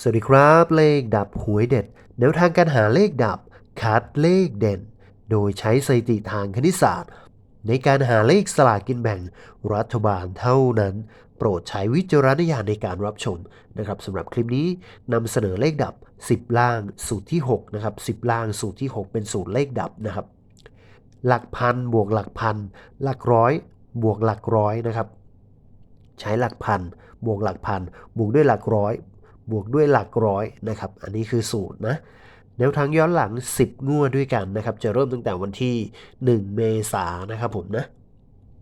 สวัสดีครับ เลขดับหวยเด็ดแนวทางการหาเลขดับ คัดเลขเด่น โดยใช้สถิติทางคณิตศาสตร์ ในการหาเลขสลากกินแบ่งรัฐบาลเท่านั้น โปรดใช้วิจารณญาณในการรับชมนะครับสำหรับคลิปนี้นำเสนอเลขดับ 10 ล่างสูตรที่6นะครับ10 ล่างสูตรที่ 6 เป็นสูตรเลขดับนะครับ หลักพันบวกหลักพัน หลักร้อย บวกหลักร้อยนะครับ ใช้หลักพันบวกหลักพันบวกด้วยหลักร้อย บวกด้วยหลักร้อยนะครับ อันนี้คือสูตรนะแนวทางย้อนหลัง 10 งวดด้วยกันนะครับ จะเริ่มตั้งแต่วันที่ 1 เมษายนนะครับผมนะ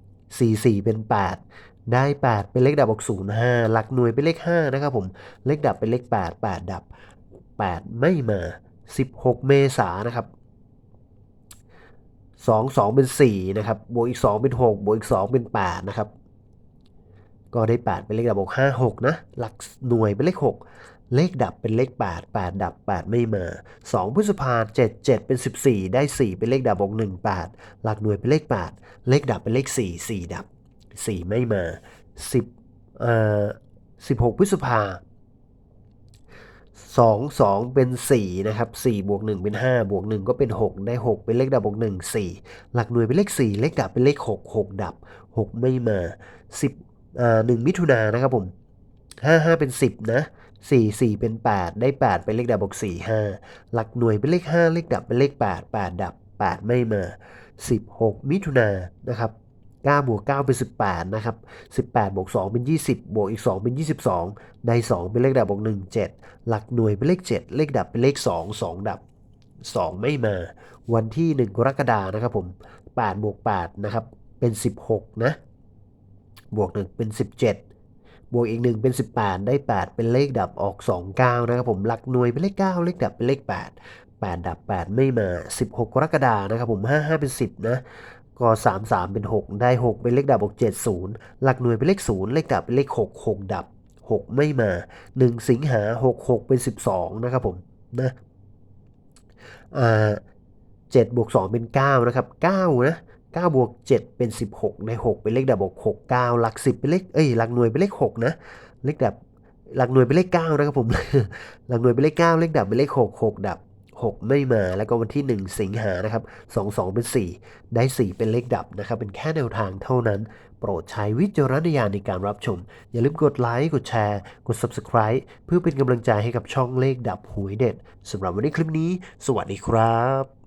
44 เป็น 8 ได้ 8 เป็นเลขดับออก0 5หลักหน่วยเป็นเลข 5 นะครับผม เลขดับเป็นเลข 8 8 ดับ 8 ไม่มา 16 เมษายนนะครับ 2 2 เป็น 4 นะครับ บวกอีก 2 เป็น 6 บวกอีก 2 เป็น 8 นะครับ ก็ได้ 8 เป็นเลขดับออก5 6 นะ หลักหน่วยเป็นเลข 6 เลขดับเป็นเลข 8 8 ดับ 8 ไม่มา 2พฤษภา7 7 เป็น 14 ได้ 4 เป็นเลขดับออก1 8 หลักหน่วยเป็นเลข 8 เลขดับเป็นเลข 4 4 ดับ 4 ไม่มา 10เอ่อ16 พฤษภา2 2 เป็น 4 นะครับ 4 บวก 1 เป็น 5 บวก 1 ก็เป็น 6 ได้ 6 เป็นเลขดับ บวก 1 4 หลักหน่วยเป็นเลข 4 เลขดับเป็นเลข 6 6 ดับ 6 ไม่มา 10 อ่า1มิถุนานะครับผม5 5เป็น10นะ4 4เป็น8ได้8เป็นเลขดับบวก4 5หลักหน่วยเป็นเลข5เลขดับเป็นเลข8 8ดับ8ไม่มา16มิถุนานะครับ9บวก9เป็น 18 นะครับ 18บวก2เป็น 20 บวกอีก 2 เป็น 22 ได้ 2 เป็นเลขดับบวก1 7 หลักหน่วยเป็นเลข 7 เลขดับเป็นเลข 2 2 ดับ 2 ไม่มา วันที่ 1 กรกฎานะครับผม8บวก8นะครับ เป็น 16 นะ บวก 1 เป็น 17 บวกอีก 1 เป็น 18 ได้ 8 เป็นเลขดับออก 29 นะครับผม หลักหน่วยเป็นเลข 9 เลขดับเป็นเลข 8 8 ดับ 8 ไม่มา 16 กรกฎานะครับผม 55 เป็น 10 นะก็33 เป็น 6 ได้ 6 เป็นเลขดับออก70 หลักหน่วยเป็นเลข 0 เลขดับเป็นเลข 6 6 ดับ 6 ไม่มา 1 สิงหา 66 เป็น 12 นะครับผมนะอ่า7บวก2เป็น 9 นะครับ9นะ 9บวก7เป็น 16 ใน 6 เป็นเลขดับออก6 9หลัก 10 เป็นเลขเอ้ยหลักหน่วยเป็นเลข 6 นะ เลขดับหลักหน่วยเป็นเลข 9 นะครับผม หลักหน่วยเป็นเลข 9 เลขดับเป็นเลข 6 6 ดับ 6 ไม่มา แล้วก็วันที่ 1 สิงหานะครับ 2 2 เป็น 4 ได้ 4 เป็นเลขดับนะครับ เป็นแค่แนวทางเท่านั้น โปรดใช้วิจารณญาณในการรับชม อย่าลืมกดไลค์ กดแชร์ กด Subscribe เพื่อเป็นกำลังใจให้กับช่องเลขดับหวยเด็ดสำหรับวันนี้คลิปนี้ สวัสดีครับ